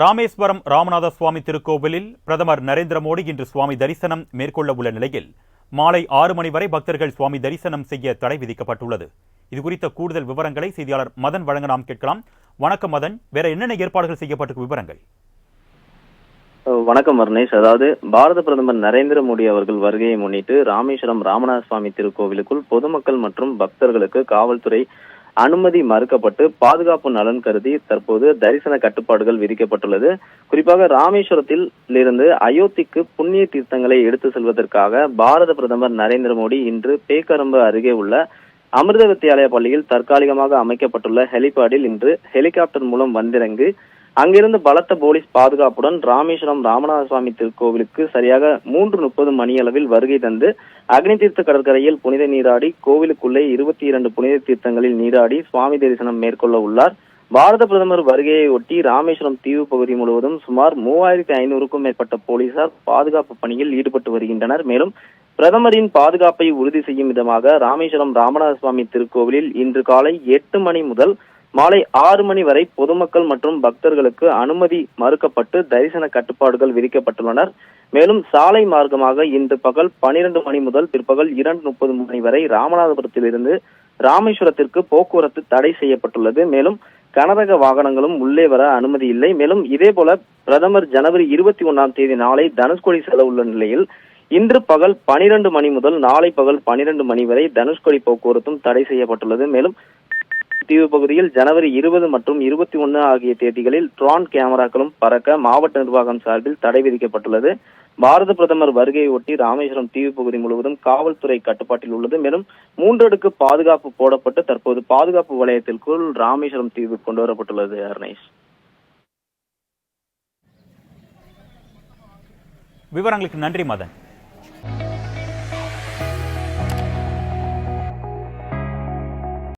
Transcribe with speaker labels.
Speaker 1: ராமேஸ்வரம் ராமநாத சுவாமி திருக்கோவிலில் பிரதமர் நரேந்திர மோடி இன்று சுவாமி தரிசனம் மேற்கொள்ள உள்ள நிலையில் மாலை ஆறு மணி வரை பக்தர்கள் சுவாமி தரிசனம் செய்ய தடை விதிக்கப்பட்டுள்ளது. இது குறித்த கூடுதல் விவரங்களை செய்தியாளர் மதன் வழங்க நாம் கேட்கலாம். வணக்கம் மதன். வேற என்னென்ன ஏற்பாடுகள் செய்யப்பட்டிருக்கும் விவரங்கள்.
Speaker 2: வணக்கம் வர்ணேஷ் அதாவது பாரத பிரதமர் நரேந்திர மோடி அவர்கள் வருகையை முன்னிட்டு ராமேஸ்வரம் ராமநாத சுவாமி திருக்கோவிலுக்குள் பொதுமக்கள் மற்றும் பக்தர்களுக்கு காவல்துறை அனுமதி மறுக்கப்பட்டு பாதுகாப்பு நலன் கருதி தற்போது தரிசன கட்டுப்பாடுகள் விதிக்கப்பட்டுள்ளது. குறிப்பாக ராமேஸ்வரத்தில் இருந்து அயோத்திக்கு புண்ணிய தீர்த்தங்களை எடுத்து செல்வதற்காக பாரத பிரதமர் நரேந்திர மோடி இன்று பேக்கரம்பு அருகே உள்ள அமிர்த வித்தியாலய பள்ளியில் தற்காலிகமாக அமைக்கப்பட்டுள்ள ஹெலிபாடில் இன்று ஹெலிகாப்டர் மூலம் வந்திறங்கி அங்கிருந்து பலத்த போலீஸ் பாதுகாப்புடன் ராமேஸ்வரம் ராமநாத சுவாமி திருக்கோவிலுக்கு சரியாக மூன்று முப்பது மணியளவில் வருகை தந்து அக்னி தீர்த்த கடற்கரையில் புனித நீராடி கோவிலுக்குள்ளே இருபத்தி இரண்டு புனித தீர்த்தங்களில் நீராடி சுவாமி தரிசனம் மேற்கொள்ள உள்ளார். பாரத பிரதமர் வருகையை ஒட்டி ராமேஸ்வரம் தீவு பகுதி முழுவதும் சுமார் மூவாயிரத்தி ஐநூறுக்கும் மேற்பட்ட போலீசார் பாதுகாப்பு பணியில் ஈடுபட்டு வருகின்றனர். மேலும் பிரதமரின் பாதுகாப்பை உறுதி செய்யும் விதமாக ராமேஸ்வரம் ராமநாத சுவாமி திருக்கோவிலில் இன்று காலை எட்டு மணி முதல் மாலை ஆறு மணி வரை பொதுமக்கள் மற்றும் பக்தர்களுக்கு அனுமதி மறுக்கப்பட்டு தரிசன கட்டுப்பாடுகள் விதிக்கப்பட்டுள்ளனர். மேலும் சாலை மார்க்கமாக இன்று பகல் பனிரெண்டு மணி முதல் பிற்பகல் இரண்டு முப்பது மணி வரை ராமநாதபுரத்திலிருந்து ராமேஸ்வரத்திற்கு போக்குவரத்து தடை செய்யப்பட்டுள்ளது. மேலும் கனரக வாகனங்களும் உள்ளே வர அனுமதி இல்லை. மேலும் இதே போல பிரதமர் ஜனவரி இருபத்தி ஒன்னாம் தேதி நாளை தனுஷ்கோடி செல்ல உள்ள நிலையில் இன்று பகல் பனிரெண்டு மணி முதல் நாளை பகல் பனிரெண்டு மணி வரை தனுஷ்கோடி போக்குவரத்தும் தடை செய்யப்பட்டுள்ளது. மேலும் தீவு பகுதியில் ஜனவரி இருபது மற்றும் இருபத்தி ஒன்னு ஆகிய தேதிகளில் ட்ரான் கேமராக்களும் பறக்க மாவட்ட நிர்வாகம் சார்பில் தடை விதிக்கப்பட்டுள்ளது. பாரத பிரதமர் வருகையை ஒட்டி ராமேஸ்வரம் தீவு பகுதி முழுவதும் காவல்துறை கட்டுப்பாட்டில் உள்ளது. மேலும் மூன்றடுக்கு பாதுகாப்பு போடப்பட்டு தற்போது பாதுகாப்பு வலயத்திற்குள் ராமேஸ்வரம் தீவு கொண்டு வரப்பட்டுள்ளது அர்ணேஷ்.
Speaker 1: விவரங்களுக்கு நன்றி மதன்.